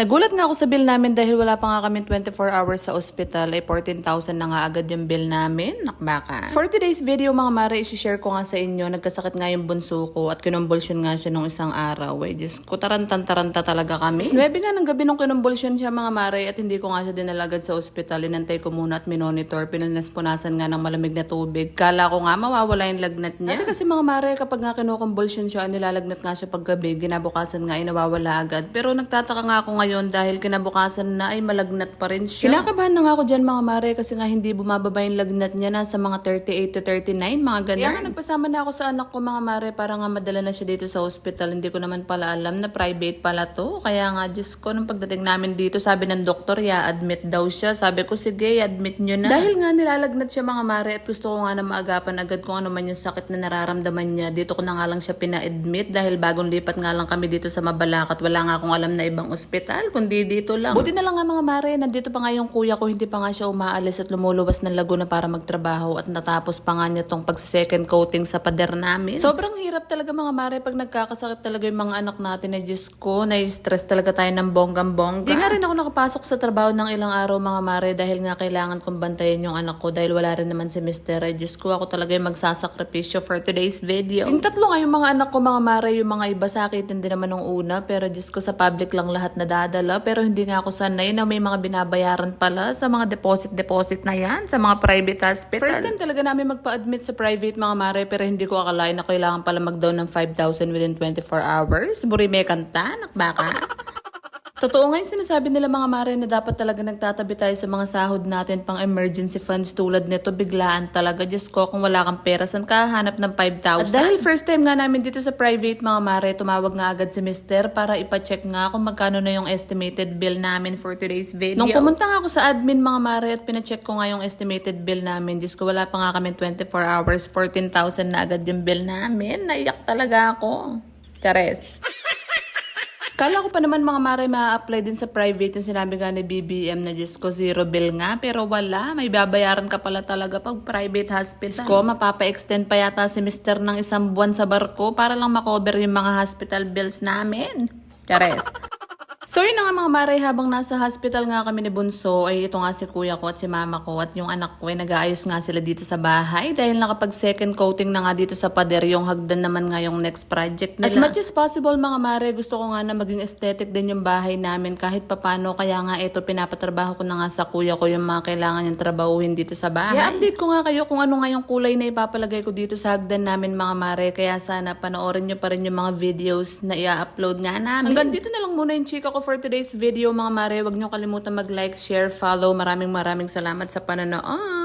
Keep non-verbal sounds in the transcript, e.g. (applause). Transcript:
Nagulat nga ako sa bill namin dahil wala pa nga kami 24 hours sa ospital ay 14,000 na nga agad yung bill namin. Nakbaka. For today's video mga mare, isi-share ko nga sa inyo. Nagkasakit nga yung bunso ko at kinumbulsyon nga siya nung isang araw. Ay, Diyos ko, tarantan-taranta talaga kami. Is 9 nga ng gabi nung kinumbulsyon siya mga mare at hindi ko nga siya dinalagad sa ospital. Inantay ko muna at minonitor. Pinunas-punasan nga ng malamig na tubig. Kala ko nga mawawala yung lagnat niya. Dati kasi mga mare, kapag nga kinukumbulsyon siya, nilalagnat nga siya paggabi. Ginabukasan nga ay nawawala agad. Pero nagtataka nga ako ngayon dahil kinabukasan na ay malagnat pa rin siya. Kinakabahan na nga ako dyan mga mare kasi nga hindi bumababa yung lagnat niya. Nasa mga 38 to 39, mga ganun. Kaya nga nagpasama na ako sa anak ko mga mare para nga madala na siya dito sa hospital. Hindi ko naman pala alam na private pala to. Kaya nga, Diyos ko, nung pagdating namin dito, sabi ng doktor, ya admit daw siya. Sabi ko, sige, admit nyo na. Dahil nga nilalagnat siya mga mare at gusto ko nga na maagapan agad kung ano man yung sakit na nararamdaman niya. Dito ko na nga lang siya pina-admit dahil bagong lipat nga lang kami dito sa Mabalacat. Wala nga akong alam na ibang ospital, kundi dito lang. Buti na lang nga mga mare, nandito pa nga yung kuya ko, hindi pa nga siya umaalis at lumuluwas ng Laguna para magtrabaho at natapos pa nga niya tong pag-second coating sa pader namin. Sobrang hirap talaga mga mare pag nagkakasakit talaga yung mga anak natin na Diyos ko, na-stress talaga tayo ng bonggang-bongga. Di nga rin ako nakapasok sa trabaho ng ilang araw mga mare dahil nga kailangan kong bantayan yung anak ko dahil wala rin naman si Mr. Ay, Diyos ko, ako talaga yung magsasakripisyo for today's video. Yung tatlo nga yung mga anak ko mga mare, yung mga iba sakitin din naman nung una pero Diyos ko sa public lang lahat nadadala pero hindi nga ako sanay na may mga binabayaran pala sa mga deposit-deposit na yan sa mga private hospital. First time talaga namin magpa-admit sa private mga mare pero hindi ko akalain na kailangan pala mag-down ng 5,000 within 24 hours. Burime kanta, nakbaka. Totoo nga yung sinasabi nila mga mare na dapat talaga nagtatabi tayo sa mga sahod natin pang emergency funds tulad nito biglaan talaga. Diyos ko, kung wala kang pera, saan ka hanap ng 5,000? At dahil first time nga namin dito sa private mga mare, tumawag nga agad si Mister para ipacheck nga kung magkano na yung estimated bill namin for today's video. Nung pumunta nga ako sa admin mga mare at pinacheck ko nga yung estimated bill namin, Diyos ko, wala pa nga kami 24 hours, 14,000 na agad yung bill namin. Naiyak talaga ako. Chares. Kala ko pa naman mga mare ma-apply din sa private yung sinabi nga ni BBM na Diyos ko zero bill nga pero wala. May babayaran ka pala talaga pag private hospital. Diyos ko mapapa-extend pa yata si Mr. ng isang buwan sa barko para lang makover yung mga hospital bills namin. Chares. (laughs) So yun na nga mga maray, habang nasa hospital nga kami ni Bunso, ay ito nga si kuya ko at si mama ko at yung anak ko ay nag-aayos nga sila dito sa bahay dahil nakapag second coating na nga dito sa pader yung hagdan naman nga yung next project nila. As much as possible mga mare, gusto ko nga na maging aesthetic din yung bahay namin kahit papano kaya nga ito pinapatrabaho ko na nga sa kuya ko yung mga kailangan yung trabahuhin dito sa bahay. I-update ko nga kayo kung ano nga yung kulay na ipapalagay ko dito sa hagdan namin mga mare kaya sana panoorin nyo pa rin yung mga videos na i-upload nga namin. Hanggang dito na lang muna yung chika ko for today's video mga mare. Huwag nyo kalimutan mag-like, share, follow. Maraming maraming salamat sa panonood.